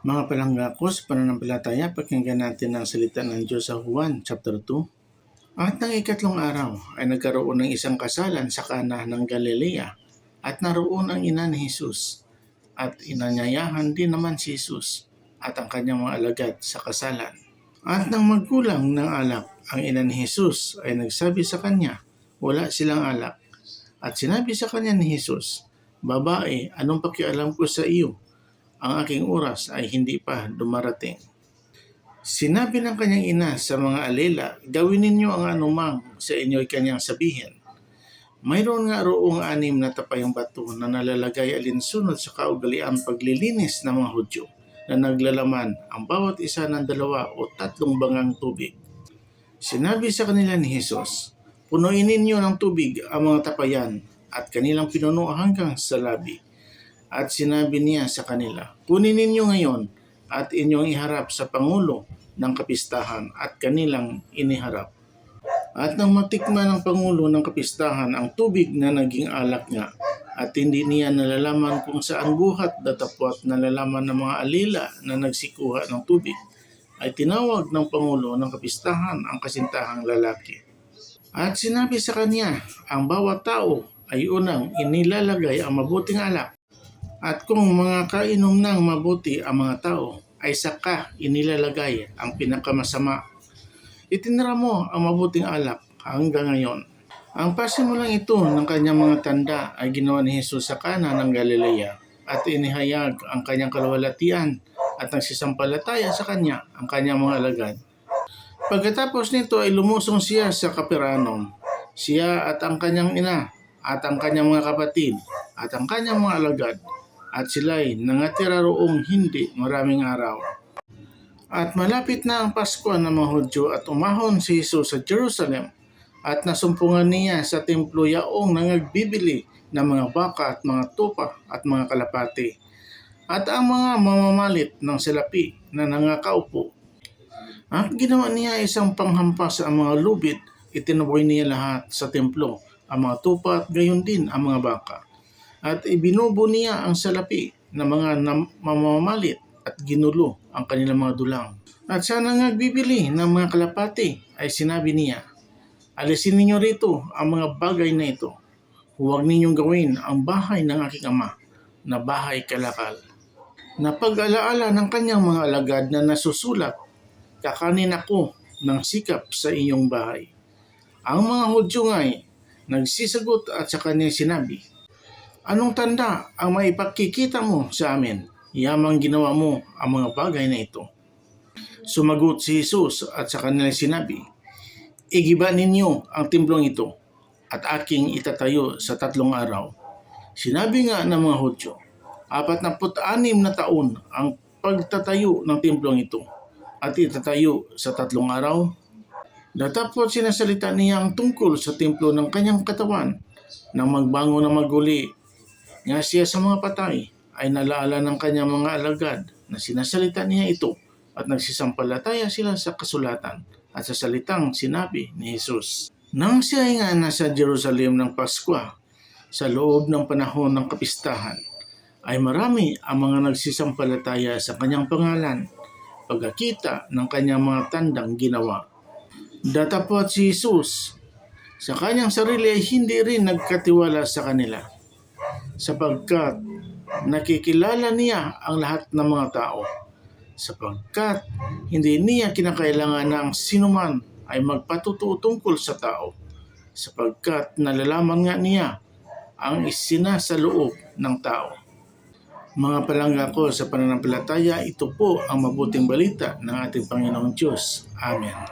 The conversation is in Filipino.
Mga palangga ko sa pananampalataya, pakinggan natin ang salita ng Diyos sa Juan chapter 2. At ng ikatlong araw ay nagkaroon ng isang kasalan sa kana ng Galilea at naroon ang ina ni Jesus. At inanyayahan din naman si Jesus at ang kanyang mga alagad sa kasalan. At nang magkulang ng alak, ang ina ni Jesus ay nagsabi sa kanya, wala silang alak. At sinabi sa kanya ni Jesus, Babae, anong pakialam ko sa iyo? Ang aking oras ay hindi pa dumarating. Sinabi ng kanyang ina sa mga alila, gawin ninyo ang anumang sa inyo'y kanyang sabihin. Mayroon nga roong anim na tapayang bato na nalalagay alinsunod sa kaugalian paglilinis ng mga Hudyo na naglalaman ang bawat isa ng dalawa o tatlong bangang tubig. Sinabi sa kanila ni Jesus, Punuin ninyo ng tubig ang mga tapayan at kanilang pinuno hanggang sa labi. At sinabi niya sa kanila, Kunin ninyo ngayon at inyong iharap sa Pangulo ng kapistahan at kanilang iniharap. At nang matikman ng Pangulo ng kapistahan ang tubig na naging alak nga, at hindi niya nalalaman kung saan buhat datapwat nalalaman ng mga alila na nagsikuha ng tubig, ay tinawag ng Pangulo ng kapistahan ang kasintahang lalaki. At sinabi sa kanya, ang bawat tao ay unang inilalagay ang mabuting alak at kung mga kainom ng mabuti ang mga tao, ay saka inilalagay ang pinakamasama. Itinira mo ang mabuting alak hanggang ngayon. Ang pasimulang ito ng kanyang mga tanda ay ginawa ni Jesus sa kana ng Galilea at inihayag ang kanyang kalawalatian at nagsisampalataya sa kanya ang kanyang mga alagad. Pagkatapos nito ay lumusong siya sa Kaperanom. Siya at ang kanyang ina at ang kanyang mga kapatid at ang kanyang mga alagad at sila'y nangatira roong hindi maraming araw. At malapit na ang Pasko ng mga Hudyo at umahon si Jesus sa Jerusalem at nasumpungan niya sa templo yaong nangagbibili ng mga baka at mga tupa at mga kalapati at ang mga mamamalit ng salapi na nangakaupo. At ginawa niya isang panghampas sa mga lubid, itinaboy niya lahat sa templo, ang mga tupa at gayon din ang mga baka at ibinubo niya ang salapi ng mga mamamalit at ginulo ang kanilang mga dulang. At sa nangagbibili ng mga kalapati ay sinabi niya, Alisin ninyo rito ang mga bagay na ito. Huwag ninyong gawin ang bahay ng aking ama na bahay kalakal. Napag-alaala ng kanyang mga alagad na nasusulat, kakanin ako ng sikap sa iyong bahay. Ang mga Hudyo nga'y nagsisagot at sa kanya sinabi, Anong tanda ang maipakikita mo sa amin? Yamang ginawa mo ang mga bagay na ito. Sumagot si Jesus at sa kanila sinabi, Igiba ninyo ang timplong ito at aking itatayo sa tatlong araw. Sinabi nga ng mga Hudyo, apat na anim na taon ang pagtatayo ng templong ito at itatayo sa tatlong araw. Datapot sinasalita niya ang tungkol sa templo ng kanyang katawan nang magbango ng maguli nga siya sa mga patay ay nalaala ng kanyang mga alagad na sinasalita niya ito at nagsisampalataya sila sa kasulatan at sa salitang sinabi ni Jesus. Nang siya ay nga nasa Jerusalem ng Pasko sa loob ng panahon ng kapistahan, ay marami ang mga nagsisampalataya sa kanyang pangalan pagkakita ng kanyang mga tandang ginawa. Datapot si Jesus sa kanyang sarili ay hindi rin nagkatiwala sa kanila sapagkat nakikilala niya ang lahat ng mga tao sapagkat hindi niya kinakailangan ng sinuman ay magpatutuo tungkol sa tao sapagkat nalalaman nga niya ang isinasaloob ng tao. Mga palangga ko sa pananampalataya, ito po ang mabuting balita ng ating Panginoong Diyos. Amen.